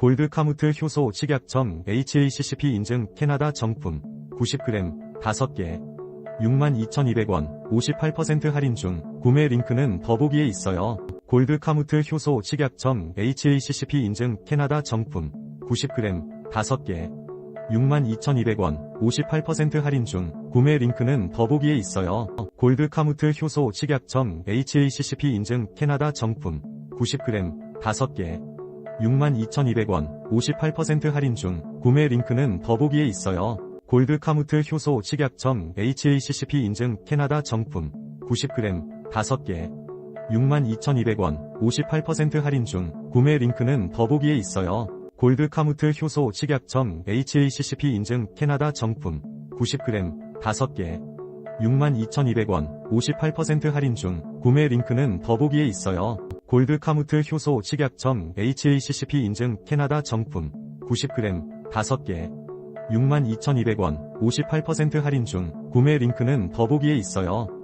골드 카무트 효소 식약청 HACCP 인증 캐나다 정품 90g 5개 62,200원 58% 할인 중 구매 링크는 더보기에 있어요. 골드 카무트 효소 식약청 HACCP 인증 캐나다 정품 90g 5개 62,200원 58% 할인 중 구매 링크는 더보기에 있어요. 골드 카무트 효소 식약청 HACCP 인증 캐나다 정품 90g 5개 62,200원 58% 할인 중 구매 링크는 더보기에 있어요. 골드 카무트 효소 식약청 HACCP 인증 캐나다 정품 90g 5개 62,200원 58% 할인 중 구매 링크는 더보기에 있어요. 골드 카무트 효소 식약청 HACCP 인증 캐나다 정품 90g 5개 62,200원 58% 할인 중 구매 링크는 더보기에 있어요. 골드 카무트 효소 식약청 HACCP 인증 캐나다 정품 90g 5개 62,200원 58% 할인 중 구매 링크는 더보기에 있어요.